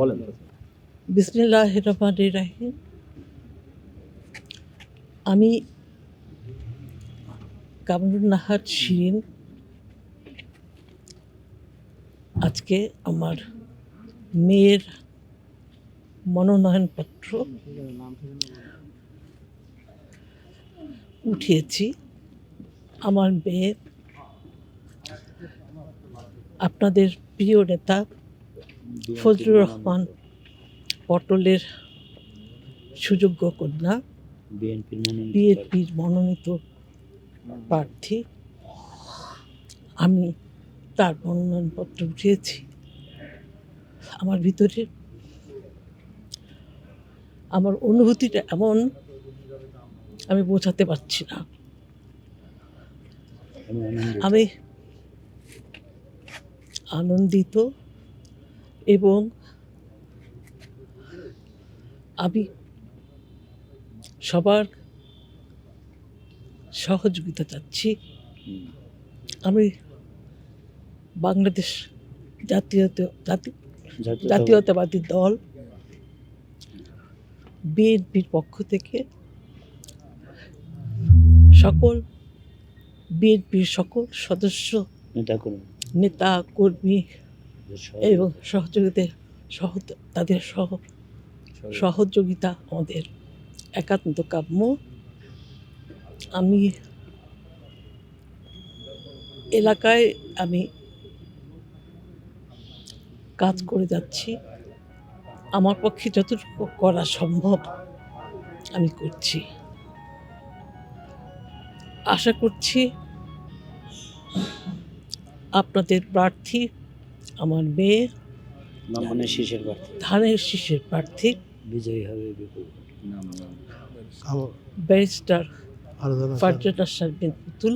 বলেন। বিসমিল্লাহ রহমান রাহিম আমি কামরুন নাহার শিরিন। আজকে আমার মেয়ের মনোনয়নপত্র উঠিয়েছি। আমার মেয়ে, আপনাদের প্রিয় নেতা ফজলুর রহমান পটলের সুযোগ্য কন্যা বিএনপির মনোনীত প্রার্থী। আমি তার মনোনয়নপত্র উঠিয়েছি আমার ভিতরে আমার অনুভূতিটা এমন আমি বোঝাতে পারছি না। আমি আনন্দিত। এবং আমি সবার সহযোগিতা চাচ্ছি। আমি বাংলাদেশ জাতীয় জাতি জাতীয়তাবাদী। দল বিএনপির পক্ষ থেকে সকল বিএনপির সকল সদস্য নেতা কর্মী এবং সহযোগিতা সহ তাদের সহ সহযোগিতা আমাদের একান্ত কাম্য। আমি এলাকায় আমি কাজ করে যাচ্ছি। আমার পক্ষে যতটুকু করা সম্ভব আমি করছি। আশা করছি আপনাদের প্রার্থী আমার মেয়ে নামানের শীষের প্রার্থী। ধানের শীষের প্রার্থী। বিজয়ী হবে বিপুল ব্যারিস্টার ফারজানা শারমিন পুতুল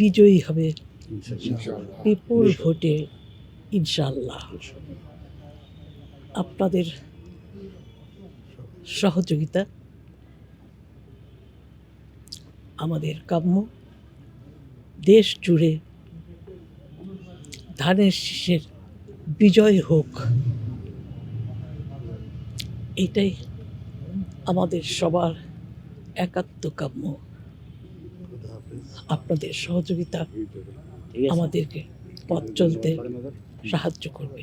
বিজয়ী হবে বিপুল ভোটে ইনশাল্লাহ আপনাদের সহযোগিতা আমাদের কাম্য। দেশ জুড়ে ধানের শীষের বিজয় হোক। এটাই আমাদের সবার একাত্ম কাম্য। আপনাদের সহযোগিতা আমাদেরকে পথ চলতে সাহায্য করবে।